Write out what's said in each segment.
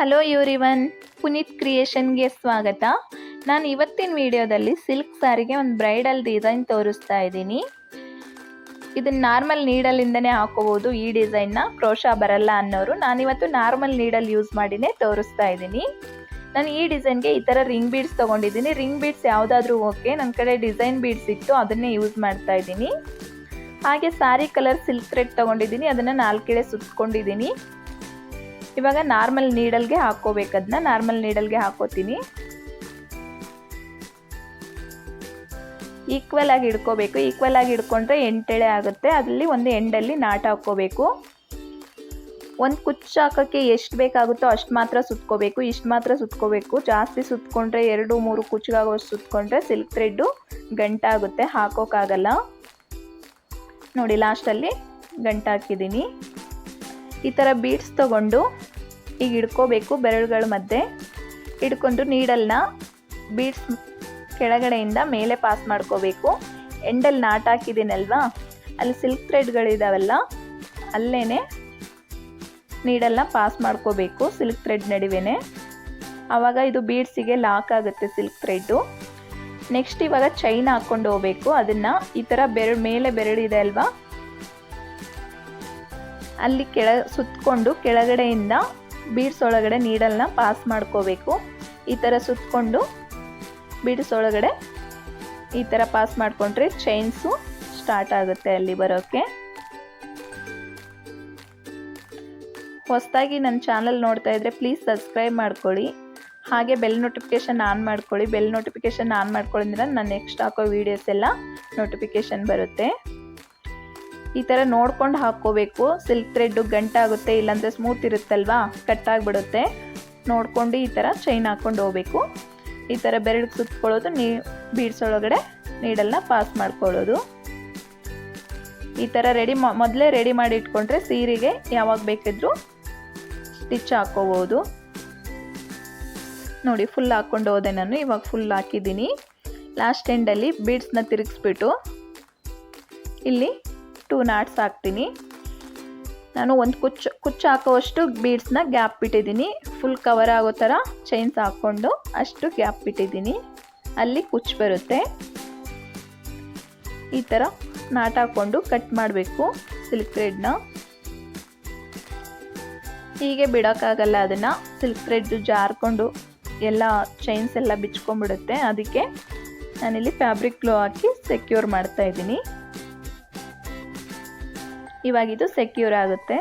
Hello ಇವರಿವನ್ Puneeth ಕ್ರಿಯೇಷನ್ಗೆ ಸ್ವಾಗತ. ನಾನು ಇವತ್ತಿನ ವಿಡಿಯೋದಲ್ಲಿ ಸಿಲ್ಕ್ ಸಾರಿಗೆ ಒಂದು ಬ್ರೈಡಲ್ ಡಿಸೈನ್ ತೋರಿಸ್ತಾ ಇದ್ದೀನಿ. ಇದನ್ನು ನಾರ್ಮಲ್ ನೀಡಲಿಂದನೇ ಹಾಕೋಬೋದು. ಈ ಡಿಸೈನ್ನ ಕ್ರೋಶಾ ಬರಲ್ಲ ಅನ್ನೋರು ನಾನಿವತ್ತು ನಾರ್ಮಲ್ ನೀಡಲ್ ಯೂಸ್ ಮಾಡಿನೇ ತೋರಿಸ್ತಾ ಇದ್ದೀನಿ. ನಾನು ಈ ಡಿಸೈನ್ಗೆ ಈ ಥರ ರಿಂಗ್ ಬೀಡ್ಸ್ ತೊಗೊಂಡಿದ್ದೀನಿ. ರಿಂಗ್ ಬೀಡ್ಸ್ ಯಾವುದಾದ್ರೂ ಓಕೆ ನನ್ನ ಕಡೆ ಡಿಸೈನ್ ಬೀಡ್ಸ್ ಇತ್ತು, ಅದನ್ನೇ ಯೂಸ್ ಮಾಡ್ತಾ ಇದ್ದೀನಿ. ಹಾಗೆ ಸಾರಿ ಕಲರ್ ಸಿಲ್ಕ್ ಥ್ರೆಡ್ ತೊಗೊಂಡಿದ್ದೀನಿ. ಅದನ್ನು ನಾಲ್ಕೆಡೆ ಸುತ್ಕೊಂಡಿದ್ದೀನಿ. ಇವಾಗ ನಾರ್ಮಲ್ ನೀಡಲ್ಗೆ ಹಾಕೋಬೇಕು. ಅದನ್ನ ನಾರ್ಮಲ್ ನೀಡಲ್ಗೆ ಹಾಕೋತೀನಿ. ಈಕ್ವಲ್ ಆಗಿ ಹಿಡ್ಕೋಬೇಕು. ಈಕ್ವಲ್ ಆಗಿ ಹಿಡ್ಕೊಂಡ್ರೆ ಎಂಟೆಳೆ ಆಗುತ್ತೆ. ಅದರಲ್ಲಿ ಒಂದು ಎಂಡಲ್ಲಿ ನಾಟ ಹಾಕ್ಕೋಬೇಕು ಒಂದು ಕುಚ್ಚು ಹಾಕೋಕ್ಕೆ ಎಷ್ಟು ಬೇಕಾಗುತ್ತೋ ಅಷ್ಟು ಮಾತ್ರ ಸುತ್ಕೋಬೇಕು. ಇಷ್ಟು ಮಾತ್ರ ಸುತ್ಕೋಬೇಕು. ಜಾಸ್ತಿ ಸುತ್ಕೊಂಡ್ರೆ ಎರಡು, ಮೂರು ಕುಚ್ಚಿಗಾಗೋಷ್ಟು ಸುತ್ಕೊಂಡ್ರೆ ಸಿಲ್ಕ್ ಥ್ರೆಡ್ಡು ಗಂಟಾಗುತ್ತೆ ಹಾಕೋಕ್ಕಾಗಲ್ಲ. ನೋಡಿ, ಲಾಸ್ಟಲ್ಲಿ ಗಂಟು ಹಾಕಿದ್ದೀನಿ. ಈ ಥರ ಬೀಡ್ಸ್ ತೊಗೊಂಡು ಈಗ ಇಡ್ಕೋಬೇಕು ಬೆರಳುಗಳ ಮಧ್ಯೆ. ಹಿಡ್ಕೊಂಡು ನೀಡಲ್ನ ಬೀಡ್ಸ್ ಕೆಳಗಡೆಯಿಂದ ಮೇಲೆ ಪಾಸ್ ಮಾಡ್ಕೋಬೇಕು. ಎಂಡಲ್ಲಿ ನಾಟ್ ಹಾಕಿದ್ದೀನಲ್ವಾ? ಅಲ್ಲಿ ಸಿಲ್ಕ್ ಥ್ರೆಡ್ಗಳಿದಾವಲ್ಲ ಅಲ್ಲೇ ನೀಡಲ್ನ ಪಾಸ್ ಮಾಡ್ಕೋಬೇಕು ಸಿಲ್ಕ್ ಥ್ರೆಡ್ ನಡುವೆ ಆವಾಗ ಇದು ಬೀಡ್ಸಿಗೆ ಲಾಕ್ ಆಗುತ್ತೆ ಸಿಲ್ಕ್ ಥ್ರೆಡ್ಡು ನೆಕ್ಸ್ಟ್ ಇವಾಗ ಚೈನ್ ಹಾಕ್ಕೊಂಡು ಹೋಗ್ಬೇಕು. ಅದನ್ನು ಈ ಥರ ಬೆರಳು, ಮೇಲೆ ಬೆರಳಿದೆ ಅಲ್ವಾ? ಅಲ್ಲಿ ಕೆಳ ಸುತ್ತಕೊಂಡು ಕೆಳಗಡೆಯಿಂದ ಬೀಡ್ಸ್ ಒಳಗಡೆ ನೀಡಲ್ನ ಪಾಸ್ ಮಾಡ್ಕೋಬೇಕು. ಈ ಥರ ಸುತ್ತಕೊಂಡು ಬೀಡ್ಸ್ ಒಳಗಡೆ ಈ ಥರ ಪಾಸ್ ಮಾಡಿಕೊಂಡ್ರೆ ಚೈನ್ಸು ಸ್ಟಾರ್ಟ್ ಆಗುತ್ತೆ ಅಲ್ಲಿ ಬರೋಕ್ಕೆ ಹೊಸದಾಗಿ ನನ್ನ ಚಾನಲ್ ನೋಡ್ತಾ ಇದ್ರೆ ಪ್ಲೀಸ್ ಸಬ್ಸ್ಕ್ರೈಬ್ ಮಾಡ್ಕೊಳ್ಳಿ. ಹಾಗೆ ಬೆಲ್ ನೋಟಿಫಿಕೇಷನ್ ಆನ್ ಮಾಡ್ಕೊಳ್ಳಿ. ಬೆಲ್ ನೋಟಿಫಿಕೇಷನ್ ಆನ್ ಮಾಡ್ಕೊಳ್ಳೋದ್ರಿಂದ ನಾನು ನೆಕ್ಸ್ಟ್ ಹಾಕೋ ವೀಡಿಯೋಸ್ ಎಲ್ಲ ನೋಟಿಫಿಕೇಷನ್ ಬರುತ್ತೆ. ಈ ಥರ ನೋಡ್ಕೊಂಡು ಹಾಕ್ಕೋಬೇಕು ಸಿಲ್ಕ್ ಥ್ರೆಡ್ಡು ಗಂಟಾಗುತ್ತೆ ಇಲ್ಲಾಂದರೆ ಸ್ಮೂತ್ ಇರುತ್ತಲ್ವಾ? ಕಟ್ಟಾಗಿಬಿಡುತ್ತೆ ನೋಡಿಕೊಂಡು ಈ ಥರ ಚೈನ್ ಹಾಕೊಂಡು ಹೋಗ್ಬೇಕು. ಈ ಥರ ಬೆರಳು ಸುತ್ಕೊಳ್ಳೋದು, ನೀ ಬೀಡ್ಸೊಳಗಡೆ ನೀಡಲ್ನ ಪಾಸ್ ಮಾಡ್ಕೊಳ್ಳೋದು. ಈ ಥರ ರೆಡಿ ಮೊದಲೇ ರೆಡಿ ಮಾಡಿ ಇಟ್ಕೊಂಡ್ರೆ ಸೀರೆಗೆ ಯಾವಾಗ ಬೇಕಿದ್ರೂ ಸ್ಟಿಚ್ ಹಾಕೋಬಹುದು ನೋಡಿ ಫುಲ್ ಹಾಕ್ಕೊಂಡು ಹೋದೆ ನಾನು, ಇವಾಗ ಫುಲ್ ಹಾಕಿದ್ದೀನಿ. ಲಾಸ್ಟ್ ಎಂಡಲ್ಲಿ ಬೀಡ್ಸ್ನ ತಿರುಗಿಸ್ಬಿಟ್ಟು, ಇಲ್ಲಿ ಟೂ ನಾಟ್ಸ್ ಹಾಕ್ತೀನಿ. ನಾನು ಒಂದು ಕುಚ್ಚು ಕುಚ್ಚು ಹಾಕೋವಷ್ಟು ಬೀಡ್ಸ್ನ ಗ್ಯಾಪ್ ಬಿಟ್ಟಿದ್ದೀನಿ ಫುಲ್ ಕವರ್ ಆಗೋ ಥರ ಚೈನ್ಸ್ ಹಾಕ್ಕೊಂಡು ಅಷ್ಟು ಗ್ಯಾಪ್ ಬಿಟ್ಟಿದ್ದೀನಿ ಅಲ್ಲಿ ಕುಚ್ಚು ಬರುತ್ತೆ. ಈ ಥರ ನಾಟ್ ಹಾಕ್ಕೊಂಡು ಕಟ್ ಮಾಡಬೇಕು ಸಿಲ್ಕ್ ಥ್ರೆಡ್ನ ಹೀಗೆ ಬಿಡೋಕ್ಕಾಗಲ್ಲ ಅದನ್ನು. ಸಿಲ್ಕ್ ಥ್ರೆಡ್ ಜಾರ್ಕೊಂಡು ಎಲ್ಲ ಚೈನ್ಸ್ ಎಲ್ಲ ಬಿಚ್ಕೊಂಡ್ಬಿಡುತ್ತೆ. ಅದಕ್ಕೆ ನಾನಿಲ್ಲಿ ಫ್ಯಾಬ್ರಿಕ್ ಗ್ಲೋ ಹಾಕಿ ಸೆಕ್ಯೂರ್ ಮಾಡ್ತಾ ಇದ್ದೀನಿ. ಇವಾಗ ಇದು ಸೆಕ್ಯೂರ್ ಆಗುತ್ತೆ.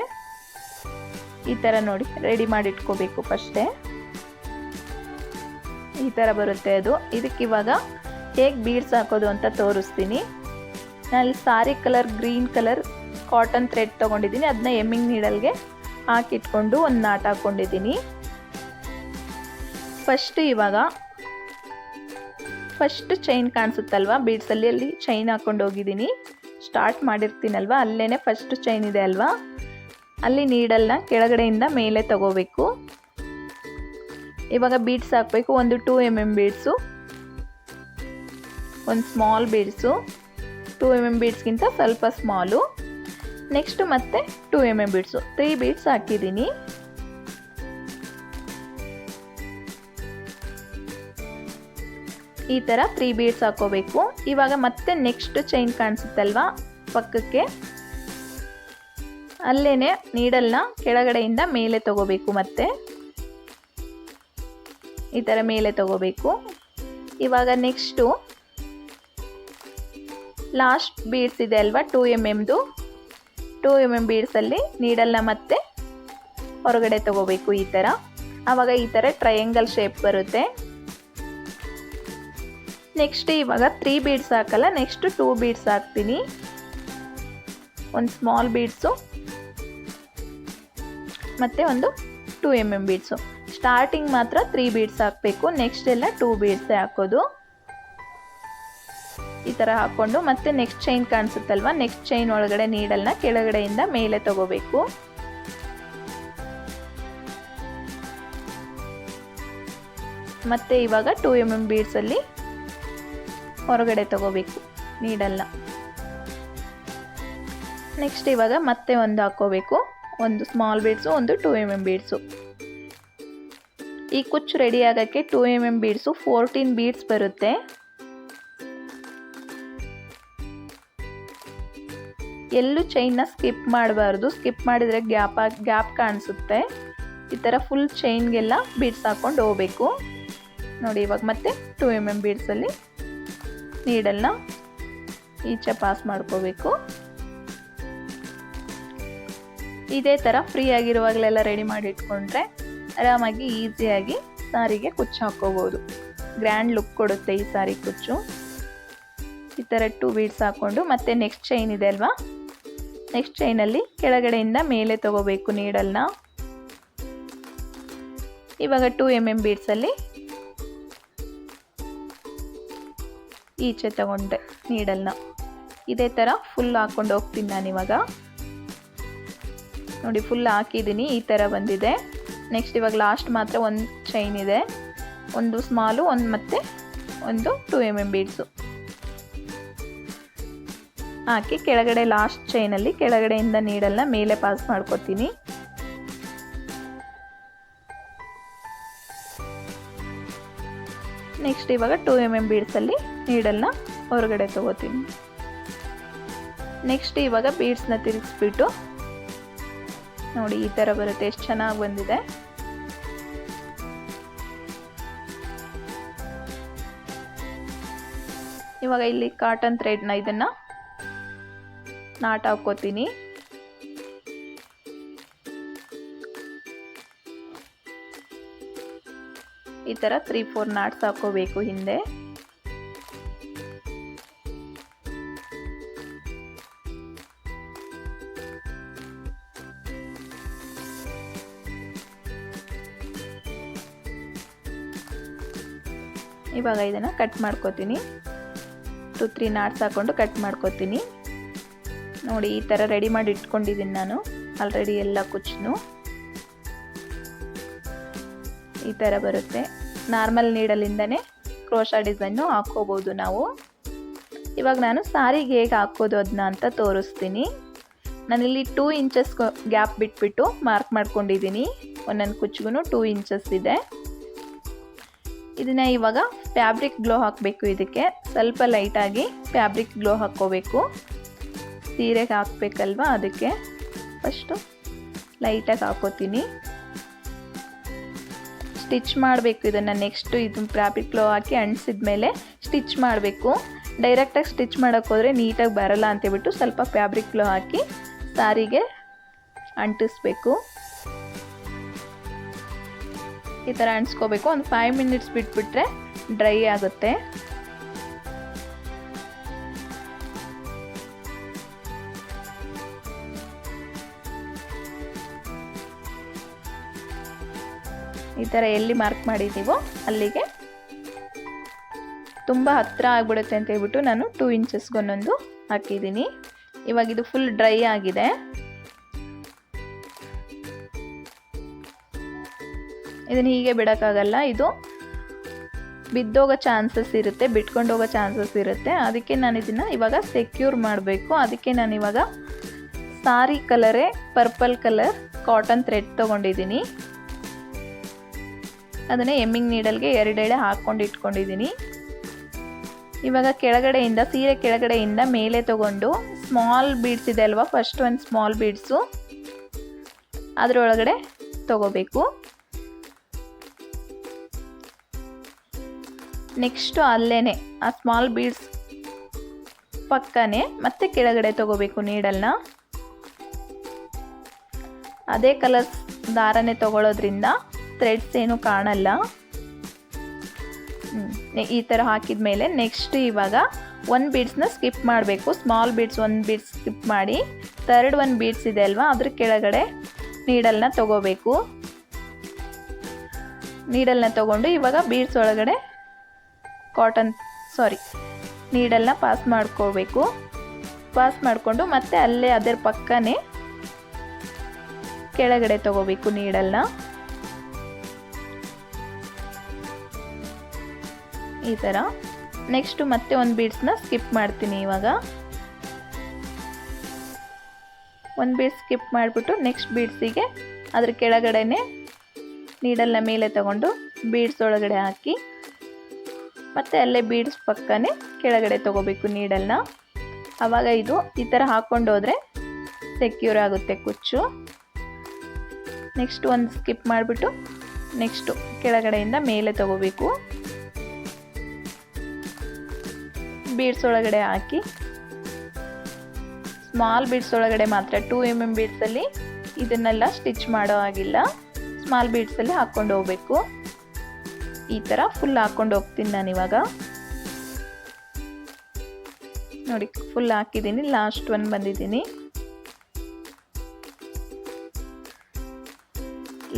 ಈ ಥರ ನೋಡಿ ರೆಡಿ ಮಾಡಿ ಇಟ್ಕೋಬೇಕು ಫಸ್ಟೇ. ಈ ಥರ ಬರುತ್ತೆ ಅದು. ಇದಕ್ಕೆ ಇವಾಗ ಹೇಗೆ ಬೀಡ್ಸ್ ಹಾಕೋದು ಅಂತ ತೋರಿಸ್ತೀನಿ. ನಾನು sari colour green colour cotton thread ತೊಗೊಂಡಿದ್ದೀನಿ. ಅದನ್ನ ಎಮ್ಮಿಂಗ್ ನೀಡಲ್ಗೆ ಹಾಕಿಟ್ಕೊಂಡು ಒಂದು ನಾಟ್ ಹಾಕ್ಕೊಂಡಿದ್ದೀನಿ ಫಸ್ಟ್ ಇವಾಗ ಫಸ್ಟ್ ಚೈನ್ ಕಾಣಿಸುತ್ತಲ್ವಾ? ಬೀಡ್ಸಲ್ಲಿ ಅಲ್ಲಿ ಚೈನ್ ಹಾಕ್ಕೊಂಡು ಹೋಗಿದ್ದೀನಿ. ಸ್ಟಾರ್ಟ್ ಮಾಡಿರ್ತೀನಲ್ವ? ಅಲ್ಲೇ ಫಸ್ಟ್ ಚೈನ್ ಇದೆ ಅಲ್ವಾ? ಅಲ್ಲಿ ನೀಡಲ್ನ ಕೆಳಗಡೆಯಿಂದ ಮೇಲೆ ತಗೋಬೇಕು. ಇವಾಗ ಬೀಡ್ಸ್ ಹಾಕಬೇಕು, ಒಂದು ಟೂ ಎಂ ಎಂ ಬೀಡ್ಸು ಒಂದು small beads two M M ಬೀಡ್ಸ್ಗಿಂತ ಸ್ವಲ್ಪ ಸ್ಮಾಲು ನೆಕ್ಸ್ಟ್ ಮತ್ತೆ two M M beads three beads ಹಾಕಿದ್ದೀನಿ. ಈ ಥರ ತ್ರೀ ಬೀಡ್ಸ್ ಹಾಕೋಬೇಕು. ಇವಾಗ ಮತ್ತೆ ನೆಕ್ಸ್ಟ್ ಚೈನ್ ಕಾಣಿಸುತ್ತಲ್ವಾ? ಪಕ್ಕಕ್ಕೆ. ಅಲ್ಲೇ ನೀಡಲ್ನ ಕೆಳಗಡೆಯಿಂದ ಮೇಲೆ ತಗೋಬೇಕು ಮತ್ತೆ. ಈ ಥರ ಮೇಲೆ ತಗೋಬೇಕು. ಇವಾಗ ನೆಕ್ಸ್ಟು ಲಾಸ್ಟ್ ಬೀಡ್ಸ್ ಇದೆ ಅಲ್ವಾ ಟೂ ಎಂ ಎಮ್ದು ಟೂ ಎಂ ಎಂ ಬೀಡ್ಸಲ್ಲಿ ನೀಡಲ್ನ ಮತ್ತೆ ಹೊರಗಡೆ ತಗೋಬೇಕು ಈ ಥರ ಆವಾಗ ಈ ಥರ ಟ್ರಯಾಂಗಲ್ ಶೇಪ್ ಬರುತ್ತೆ. ನೆಕ್ಸ್ಟ್ ಇವಾಗ ತ್ರೀ ಬೀಡ್ಸ್ ಹಾಕಲ್ಲ ನೆಕ್ಸ್ಟ್ ಟೂ ಬೀಡ್ಸ್ ಹಾಕ್ತೀನಿ. ಒಂದು ಸ್ಮಾಲ್ ಬೀಡ್ಸು ಮತ್ತು ಒಂದು two M M beads starting ಮಾತ್ರ ತ್ರೀ ಬೀಡ್ಸ್ ಹಾಕಬೇಕು ನೆಕ್ಸ್ಟ್ ಎಲ್ಲ ಟೂ ಬೀಡ್ಸೇ ಹಾಕೋದು. ಈ ಥರ ಹಾಕ್ಕೊಂಡು ಮತ್ತೆ ನೆಕ್ಸ್ಟ್ ಚೈನ್ ಕಾಣಿಸುತ್ತಲ್ವ ನೆಕ್ಸ್ಟ್ ಚೈನ್ ಒಳಗಡೆ ನೀಡಲ್ನ ಕೆಳಗಡೆಯಿಂದ ಮೇಲೆ ತಗೋಬೇಕು. ಮತ್ತೆ ಇವಾಗ ಟೂ ಎಂ ಎಂ ಬೀಡ್ಸಲ್ಲಿ ಹೊರಗಡೆ ತಗೋಬೇಕು. ನೀಡಲ್ಲ. ನೆಕ್ಸ್ಟ್ ಇವಾಗ ಮತ್ತೆ ಒಂದು ಹಾಕ್ಕೋಬೇಕು. ಒಂದು ಸ್ಮಾಲ್ ಬೀಡ್ಸು ಒಂದು ಟೂ ಎಂ ಎಂ ಬೀಡ್ಸು ಈ ಕುಚ್ಚು ರೆಡಿ ಆಗೋಕ್ಕೆ two M M beads fourteen beads ಬರುತ್ತೆ. ಎಲ್ಲೂ ಚೈನ್ನ ಸ್ಕಿಪ್ ಮಾಡಬಾರ್ದು. ಸ್ಕಿಪ್ ಮಾಡಿದರೆ ಗ್ಯಾಪ್ ಗ್ಯಾಪ್ ಕಾಣಿಸುತ್ತೆ. ಈ ಥರ ಫುಲ್ ಚೈನ್ಗೆಲ್ಲ ಬೀಡ್ಸ್ ಹಾಕ್ಕೊಂಡು ಹೋಗಬೇಕು. ನೋಡಿ ಇವಾಗ ಮತ್ತೆ ಟೂ ಎಂ ಎಂ ಬೀಡ್ಸಲ್ಲಿ ನೀಡಲ್ನ ಈಚೆ ಪಾಸ್ ಮಾಡ್ಕೋಬೇಕು. ಇದೇ ಥರ ಫ್ರೀ ಆಗಿರುವಾಗಲೆಲ್ಲ ರೆಡಿ ಮಾಡಿ ಇಟ್ಕೊಂಡ್ರೆ ಆರಾಮಾಗಿ ಈಸಿಯಾಗಿ ಸಾರಿಗೆ ಕುಚ್ಚು ಹಾಕ್ಕೋಬೋದು. ಗ್ರ್ಯಾಂಡ್ ಲುಕ್ ಕೊಡುತ್ತೆ ಈ ಸಾರಿ ಕುಚ್ಚು. ಈ ಥರ ಟೂ ಬೀಡ್ಸ್ ಹಾಕ್ಕೊಂಡು ಮತ್ತೆ ನೆಕ್ಸ್ಟ್ ಚೈನ್ ಇದೆ ಅಲ್ವಾ? ನೆಕ್ಸ್ಟ್ ಚೈನಲ್ಲಿ ಕೆಳಗಡೆಯಿಂದ ಮೇಲೆ ತಗೋಬೇಕು ನೀಡಲ್ನ. ಇವಾಗ ಟೂ ಎಂ ಎಂ ಬೀಡ್ಸಲ್ಲಿ ಈಚೆ ತಗೊಂಡೆ ನೀಡಲ್ನ. ಇದೇ ಥರ ಫುಲ್ ಹಾಕ್ಕೊಂಡು ಹೋಗ್ತೀನಿ ನಾನು ಇವಾಗ. ನೋಡಿ ಫುಲ್ ಹಾಕಿದ್ದೀನಿ ಈ ಥರ ಬಂದಿದೆ. ನೆಕ್ಸ್ಟ್ ಇವಾಗ ಲಾಸ್ಟ್ ಮಾತ್ರ ಒಂದು ಚೈನ್ ಇದೆ. ಒಂದು ಸ್ಮಾಲು ಒಂದು ಮತ್ತೆ ಒಂದು ಟು ಎಂ ಎಂ ಬೀಡ್ಸು ಹಾಕಿ ಕೆಳಗಡೆ ಲಾಸ್ಟ್ ಚೈನಲ್ಲಿ ಕೆಳಗಡೆಯಿಂದ ನೀಡಲ್ನ, ಮೇಲೆ ಪಾಸ್ ಮಾಡ್ಕೊತೀನಿ. ನೆಕ್ಸ್ಟ್ ಇವಾಗ ಟೂ ಎಂ ಎಂ ಬೀಡ್ಸಲ್ಲಿ ನೀಡಲ್ನ ಹೊರಗಡೆ ತಗೋತೀನಿ. ನೆಕ್ಸ್ಟ್ ಇವಾಗ ಬೀಡ್ಸ್ನ ತಿರುಗಿಸ್ಬಿಟ್ಟು ನೋಡಿ ಈ ಥರ ಬರುತ್ತೆ, ಎಷ್ಟು ಚೆನ್ನಾಗಿ ಬಂದಿದೆ. ಇವಾಗ ಇಲ್ಲಿ ಕಾಟನ್ ಥ್ರೆಡ್ನ ಇದನ್ನು ನಾಟ್ ಹಾಕೋತೀನಿ. ಈ ಥರ ತ್ರೀ, ಫೋರ್ ನಾಟ್ಸ್ ಹಾಕೋಬೇಕು ಹಿಂದೆ. ಇವಾಗ ಇದನ್ನು ಕಟ್ ಮಾಡ್ಕೋತೀನಿ. ಟು, ತ್ರೀ ನಾಟ್ಸ್ ಹಾಕ್ಕೊಂಡು ಕಟ್ ಮಾಡ್ಕೋತೀನಿ. ನೋಡಿ, ಈ ಥರ ರೆಡಿ ಮಾಡಿ ಇಟ್ಕೊಂಡಿದ್ದೀನಿ ನಾನು. ಆಲ್ರೆಡಿ ಎಲ್ಲ ಕುಚ್ಚು ಈ ಥರ ಬರುತ್ತೆ. ನಾರ್ಮಲ್ ನೀಡಲಿಂದನೇ ಕ್ರೋಶಾ ಡಿಸೈನು ಹಾಕ್ಕೋಬೋದು ನಾವು. ಇವಾಗ ನಾನು ಸಾರಿಗೆ ಹೇಗೆ ಹಾಕೋದು ಅದನ್ನ ಅಂತ ತೋರಿಸ್ತೀನಿ. ನಾನಿಲ್ಲಿ ಟೂ ಇಂಚಸ್ ಗ್ಯಾಪ್ ಬಿಟ್ಬಿಟ್ಟು ಮಾರ್ಕ್ ಮಾಡ್ಕೊಂಡಿದ್ದೀನಿ. ಒಂದೊಂದು ಕುಚ್ಚಿಗೂ ಟೂ ಇಂಚಸ್ ಇದೆ. ಇದನ್ನ ಇವಾಗ ಫ್ಯಾಬ್ರಿಕ್ ಗ್ಲೋ ಹಾಕಬೇಕು ಇದಕ್ಕೆ. ಸ್ವಲ್ಪ ಲೈಟಾಗಿ ಫ್ಯಾಬ್ರಿಕ್ ಗ್ಲೋ ಹಾಕ್ಕೋಬೇಕು. ಸೀರೆಗೆ ಹಾಕಬೇಕಲ್ವಾ ಅದಕ್ಕೆ. ಫಸ್ಟು ಲೈಟಾಗಿ ಹಾಕೋತೀನಿ ಸ್ಟಿಚ್ ಮಾಡಬೇಕು. ಇದನ್ನು ನೆಕ್ಸ್ಟು ಇದು ಫ್ಯಾಬ್ರಿಕ್ ಕ್ಲೋ ಹಾಕಿ ಅಂಟಿಸಿದ ಮೇಲೆ ಸ್ಟಿಚ್ ಮಾಡಬೇಕು. ಡೈರೆಕ್ಟಾಗಿ ಸ್ಟಿಚ್ ಮಾಡೋಕ್ಕೆ ಹೋದರೆ ನೀಟಾಗಿ ಬರಲ್ಲ ಅಂತೇಳ್ಬಿಟ್ಟು ಸ್ವಲ್ಪ ಫ್ಯಾಬ್ರಿಕ್ ಕ್ಲೋ ಹಾಕಿ ಸಾರಿಗೆ ಅಂಟಿಸ್ಬೇಕು. ಈ ಥರ ಅಂಟಿಸ್ಕೋಬೇಕು. ಒಂದು ಫೈವ್ ಮಿನಿಟ್ಸ್ ಬಿಟ್ಬಿಟ್ರೆ ಡ್ರೈ ಆಗುತ್ತೆ. ಈ ಥರ ಎಲ್ಲಿ ಮಾರ್ಕ್ ಮಾಡಿದ್ದೀವೋ ಅಲ್ಲಿಗೆ ತುಂಬ ಹತ್ತಿರ ಆಗ್ಬಿಡುತ್ತೆ ಅಂತ ಹೇಳ್ಬಿಟ್ಟು ನಾನು ಟೂ ಇಂಚಸ್ಗೊಂದೊಂದು ಹಾಕಿದ್ದೀನಿ. ಇವಾಗ ಇದು ಫುಲ್ ಡ್ರೈ ಆಗಿದೆ. ಇದನ್ನು ಹೀಗೆ ಬಿಡೋಕ್ಕಾಗಲ್ಲ, ಇದು ಬಿದ್ದೋಗೋ ಚಾನ್ಸಸ್ ಇರುತ್ತೆ, ಬಿಟ್ಕೊಂಡು ಹೋಗೋ ಚಾನ್ಸಸ್ ಇರುತ್ತೆ. ಅದಕ್ಕೆ ನಾನು ಇದನ್ನು ಇವಾಗ ಸೆಕ್ಯೂರ್ ಮಾಡಬೇಕು. ಅದಕ್ಕೆ ನಾನು ಇವಾಗ ಸಾರಿ ಕಲರೇ ಪರ್ಪಲ್ ಕಲರ್ ಕಾಟನ್ ಥ್ರೆಡ್ ತೊಗೊಂಡಿದ್ದೀನಿ. ಅದನ್ನೇ ಎಮ್ಮಿಂಗ್ ನೀಡಲ್ಗೆ ಎರಡೆಳೆ ಹಾಕ್ಕೊಂಡು ಇಟ್ಕೊಂಡಿದ್ದೀನಿ. ಇವಾಗ ಕೆಳಗಡೆಯಿಂದ, ಸೀರೆ ಕೆಳಗಡೆಯಿಂದ ಮೇಲೆ ತಗೊಂಡು ಸ್ಮಾಲ್ ಬೀಡ್ಸ್ ಇದೆ ಅಲ್ವಾ ಫಸ್ಟ್ ಒಂದು ಸ್ಮಾಲ್ ಬೀಡ್ಸು ಅದರೊಳಗಡೆ ತಗೋಬೇಕು. ನೆಕ್ಸ್ಟು ಅಲ್ಲೇ ಆ ಸ್ಮಾಲ್ ಬೀಡ್ಸ್ ಪಕ್ಕನೇ ಮತ್ತೆ ಕೆಳಗಡೆ ತಗೋಬೇಕು ನೀಡಲ್ನ. ಅದೇ ಕಲರ್ಸ್ ದಾರನೇ ತಗೊಳ್ಳೋದ್ರಿಂದ ಥ್ರೆಡ್ಸ್ ಏನು ಕಾಣಲ್ಲ. ಈ ಥರ ಹಾಕಿದ ಮೇಲೆ ನೆಕ್ಸ್ಟ್ ಇವಾಗ ಒನ್ ಬೀಡ್ಸ್ನ ಸ್ಕಿಪ್ ಮಾಡಬೇಕು. Small beads one beads skip ಮಾಡಿ ಥರ್ಡ್ ಒನ್ ಬೀಡ್ಸ್ ಇದೆ ಅಲ್ವಾ? ಅದ್ರ ಕೆಳಗಡೆ ನೀಡಲ್ನ ತಗೋಬೇಕು. ನೀಡಲ್ನ ತಗೊಂಡು ಇವಾಗ ಬೀಡ್ಸ್ ಒಳಗಡೆ ಕಾಟನ್ ಸಾರಿ ನೀಡಲ್ನ ಪಾಸ್ ಮಾಡ್ಕೋಬೇಕು. ಪಾಸ್ ಮಾಡಿಕೊಂಡು ಮತ್ತೆ ಅಲ್ಲೇ ಅದರ ಪಕ್ಕನೇ ಕೆಳಗಡೆ ತಗೋಬೇಕು ನೀಡಲ್ನ ಈ ಥರ ನೆಕ್ಸ್ಟು ಮತ್ತೆ ಒಂದು ಬೀಡ್ಸ್ನ ಸ್ಕಿಪ್ ಮಾಡ್ತೀನಿ ಇವಾಗ. ಒಂದು ಬೀಡ್ ಸ್ಕಿಪ್ ಮಾಡಿಬಿಟ್ಟು ನೆಕ್ಸ್ಟ್ ಬೀಡ್ಸಿಗೆ ಅದ್ರ ಕೆಳಗಡೆನೆ ನೀಡಲ್ನ ಮೇಲೆ ತಗೊಂಡು ಬೀಡ್ಸ್ ಒಳಗಡೆ ಹಾಕಿ, ಮತ್ತು ಅಲ್ಲೇ ಬೀಡ್ಸ್ ಪಕ್ಕನೇ ಕೆಳಗಡೆ ತಗೋಬೇಕು ನೀಡಲ್ನ ಆವಾಗ ಇದು ಈ ಥರ ಹಾಕ್ಕೊಂಡು ಹೋದರೆ ಸೆಕ್ಯೂರ್ ಆಗುತ್ತೆ ಕುಚ್ಚು. ನೆಕ್ಸ್ಟ್ ಒಂದು ಸ್ಕಿಪ್ ಮಾಡಿಬಿಟ್ಟು ನೆಕ್ಸ್ಟು ಕೆಳಗಡೆಯಿಂದ ಮೇಲೆ ತಗೋಬೇಕು. ಬೀಡ್ಸ್ ಒಳಗಡೆ ಹಾಕಿ ಸ್ಮಾಲ್ ಬೀಡ್ಸ್ ಒಳಗಡೆ ಮಾತ್ರ ಟೂ ಎಂ ಎಂ ಬೀಡ್ಸಲ್ಲಿ ಇದನ್ನೆಲ್ಲ ಸ್ಟಿಚ್ ಮಾಡೋ ಹಾಗಿಲ್ಲ. ಸ್ಮಾಲ್ ಬೀಡ್ಸಲ್ಲಿ ಹಾಕ್ಕೊಂಡು ಹೋಗ್ಬೇಕು. ಈ ಥರ ಫುಲ್ ಹಾಕ್ಕೊಂಡು ಹೋಗ್ತೀನಿ ನಾನು ಇವಾಗ. ನೋಡಿ ಫುಲ್ ಹಾಕಿದ್ದೀನಿ ಲಾಸ್ಟ್ ಒನ್ ಬಂದಿದ್ದೀನಿ.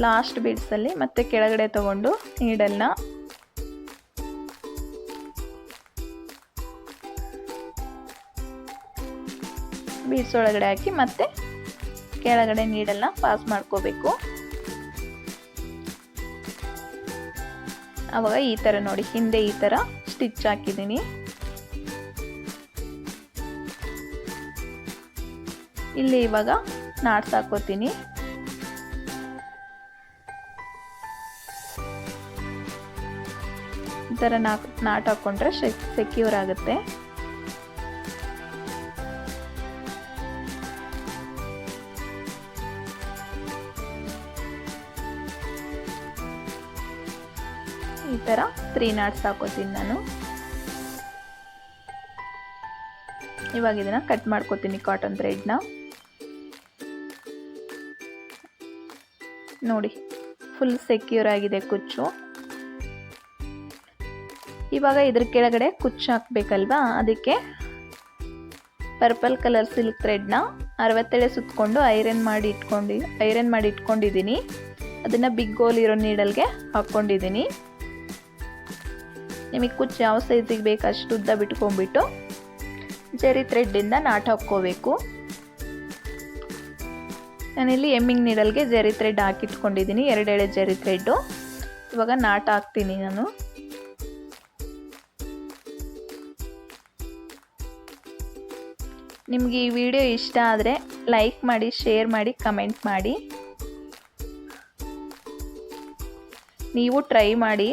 ಲಾಸ್ಟ್ ಬೀಡ್ಸಲ್ಲಿ ಮತ್ತೆ ಕೆಳಗಡೆ ತಗೊಂಡು ನೀಡಲ್ನ ಬೀಡ್ಸ್ ಒಳಗಡೆ ಹಾಕಿ ಮತ್ತೆ ಕೆಳಗಡೆ ನೀಡಲ್ನ ಪಾಸ್ ಮಾಡ್ಕೋಬೇಕು. ಅವಾಗ ಈ ಥರ ನೋಡಿ, ಹಿಂದೆ ಈ ಥರ ಸ್ಟಿಚ್ ಹಾಕಿದ್ದೀನಿ. ಇಲ್ಲಿ ಇವಾಗ ನಾಟ್ಸ್ ಹಾಕೋತೀನಿ. ಈ ಥರ ನಾಟ್ ಹಾಕ್ಕೊಂಡ್ರೆ ಸೆಕ್ಯೂರ್ ಆಗುತ್ತೆ. ತ್ರೀ ನಾಟ್ಸ್ ಹಾಕೋತೀನಿ ನಾನು. ಇವಾಗ ಇದನ್ನು ಕಟ್ ಮಾಡ್ಕೋತೀನಿ ಕಾಟನ್ ಥ್ರೆಡ್ನ ನೋಡಿ ಫುಲ್ ಸೆಕ್ಯೂರ್ ಆಗಿದೆ ಕುಚ್ಚು. ಇವಾಗ ಇದ್ರ ಕೆಳಗಡೆ ಕುಚ್ಚು ಹಾಕಬೇಕಲ್ವಾ? ಅದಕ್ಕೆ ಪರ್ಪಲ್ ಕಲರ್ ಸಿಲ್ಕ್ ಥ್ರೆಡ್ನ ಅರವತ್ತೆಳೆ ಸುತ್ತಕೊಂಡು ಐರನ್ ಮಾಡಿ ಇಟ್ಕೊಂಡು ಐರನ್ ಮಾಡಿ ಇಟ್ಕೊಂಡಿದ್ದೀನಿ. ಅದನ್ನು ಬಿಗ್ ಗೋಲ್ ಇರೋ ನೀಡಲ್ಗೆ ಹಾಕ್ಕೊಂಡಿದ್ದೀನಿ ನಿಮಗೆ ಕುಚ್ಚು ಯಾವ ಸೈಜಿಗೆ ಬೇಕು ಅಷ್ಟು ಉದ್ದ ಬಿಟ್ಕೊಂಡ್ಬಿಟ್ಟು ಜರಿ ಥ್ರೆಡ್ಡಿಂದ ನಾಟ್ ಹಾಕ್ಕೋಬೇಕು. ನಾನಿಲ್ಲಿ ಎಮ್ಮಿಂಗ್ ನೀಡಲ್ಗೆ ಜರಿ ಥ್ರೆಡ್ ಹಾಕಿಟ್ಕೊಂಡಿದ್ದೀನಿ ಎರಡೆಳೆ ಜರಿ ಥ್ರೆಡ್ಡು ಇವಾಗ ನಾಟ್ ಹಾಕ್ತೀನಿ ನಾನು. ನಿಮಗೆ ಈ ವಿಡಿಯೋ ಇಷ್ಟ ಆದರೆ ಲೈಕ್ ಮಾಡಿ, ಶೇರ್ ಮಾಡಿ, ಕಮೆಂಟ್ ಮಾಡಿ. ನೀವು ಟ್ರೈ ಮಾಡಿ.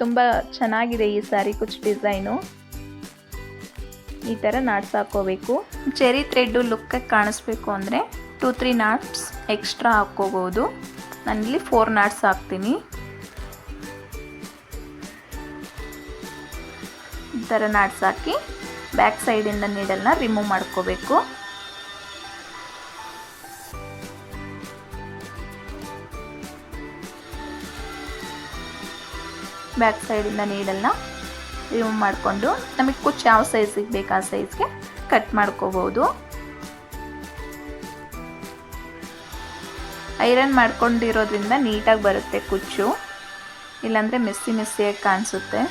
ತುಂಬ ಚೆನ್ನಾಗಿದೆ ಈ ಸ್ಯಾರಿ ಕುಚ್ ಡಿಸೈನು. ಈ ಥರ ನಾಟ್ಸ್ ಹಾಕ್ಕೋಬೇಕು ಚೆರಿ ಥ್ರೆಡ್ಡು ಲುಕ್ಕಾಗಿ ಕಾಣಿಸ್ಬೇಕು ಅಂದರೆ ಟೂ, ತ್ರೀ ನಾಟ್ಸ್ ಎಕ್ಸ್ಟ್ರಾ ಹಾಕ್ಕೋಬೋದು. ನಾನಿಲ್ಲಿ ಫೋರ್ ನಾಟ್ಸ್ ಹಾಕ್ತೀನಿ. ಈ ಥರ ನಾಟ್ಸ್ ಹಾಕಿ ಬ್ಯಾಕ್ ಸೈಡಿಂದ ನೀಡಲ್ನ ರಿಮೂವ್ ಮಾಡ್ಕೋಬೇಕು. ಬ್ಯಾಕ್ ಸೈಡಿಂದ ನೀಡಲ್ನ ರಿಮೂವ್ ಮಾಡಿಕೊಂಡು ನಮಗೆ ಕುಚ್ಚು ಯಾವ ಸೈಜಿಗೆ ಬೇಕು ಆ ಸೈಜ್ಗೆ ಕಟ್ ಮಾಡ್ಕೋಬೋದು. ಐರನ್ ಮಾಡ್ಕೊಂಡಿರೋದ್ರಿಂದ ನೀಟಾಗಿ ಬರುತ್ತೆ ಕುಚ್ಚು. ಇಲ್ಲಾಂದರೆ ಮೆಸ್ಸಿ ಮೆಸ್ಸಿಯಾಗಿ ಕಾಣಿಸುತ್ತೆ.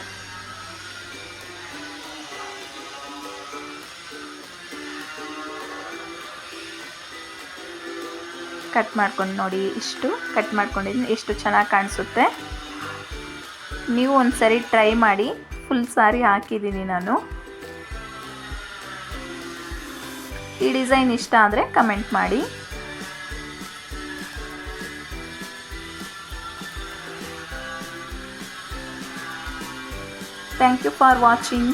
ಕಟ್ ಮಾಡ್ಕೊಂಡು ನೋಡಿ ಇಷ್ಟು ಕಟ್ ಮಾಡ್ಕೊಂಡಿದ್ದೀನಿ ಎಷ್ಟು ಚೆನ್ನಾಗಿ ಕಾಣಿಸುತ್ತೆ. ನೀವು ಒಂದು ಸರಿ ಟ್ರೈ ಮಾಡಿ ಫುಲ್ ಸಾರಿ ಹಾಕಿದ್ದೀನಿ ನಾನು. ಈ ಡಿಸೈನ್ ಇಷ್ಟ ಆದರೆ ಕಮೆಂಟ್ ಮಾಡಿ. Thank you for watching